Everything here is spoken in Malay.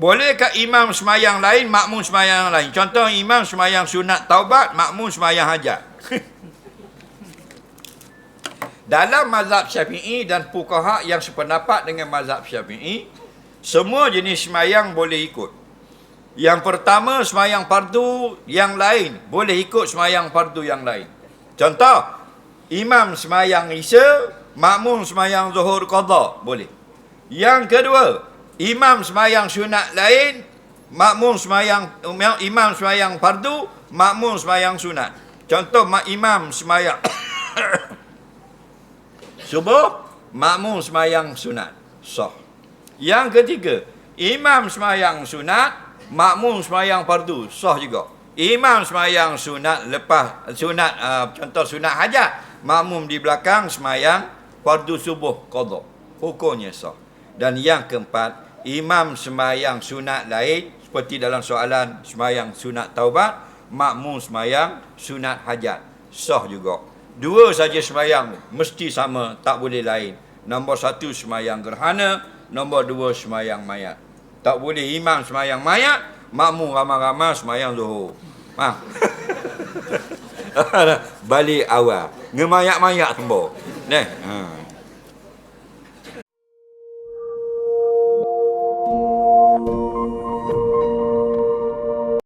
Bolehkah imam semayang lain, makmum semayang lain? Contoh imam semayang sunat taubat, makmum semayang hajat. Dalam mazhab syafi'i dan fukaha yang sependapat dengan mazhab syafi'i, semua jenis semayang boleh ikut. Yang pertama semayang fardu yang lain boleh ikut semayang fardu yang lain. Contoh, imam semayang isya, makmum semayang zuhur qadha boleh. Yang kedua, imam semayang sunat lain, makmum semayang imam semayang fardu, makmum semayang sunat. Contoh mak imam semayang subuh, makmum semayang sunat. Sah. Yang ketiga, imam semayang sunat, makmum semayang fardu. Sah juga. Imam semayang sunat lepas sunat uh, contoh sunat hajat, makmum di belakang semayang fardu subuh qada. Hukumnya sah. Dan yang keempat, imam semayang sunat lain seperti dalam soalan semayang sunat taubat makmum semayang sunat hajat sah juga dua saja semayang mesti sama tak boleh lain nombor satu semayang gerhana nombor dua semayang mayat tak boleh imam semayang mayat makmum ramai-ramai semayang zuhur ha. balik awal ngemayak-mayak Neh. Ha.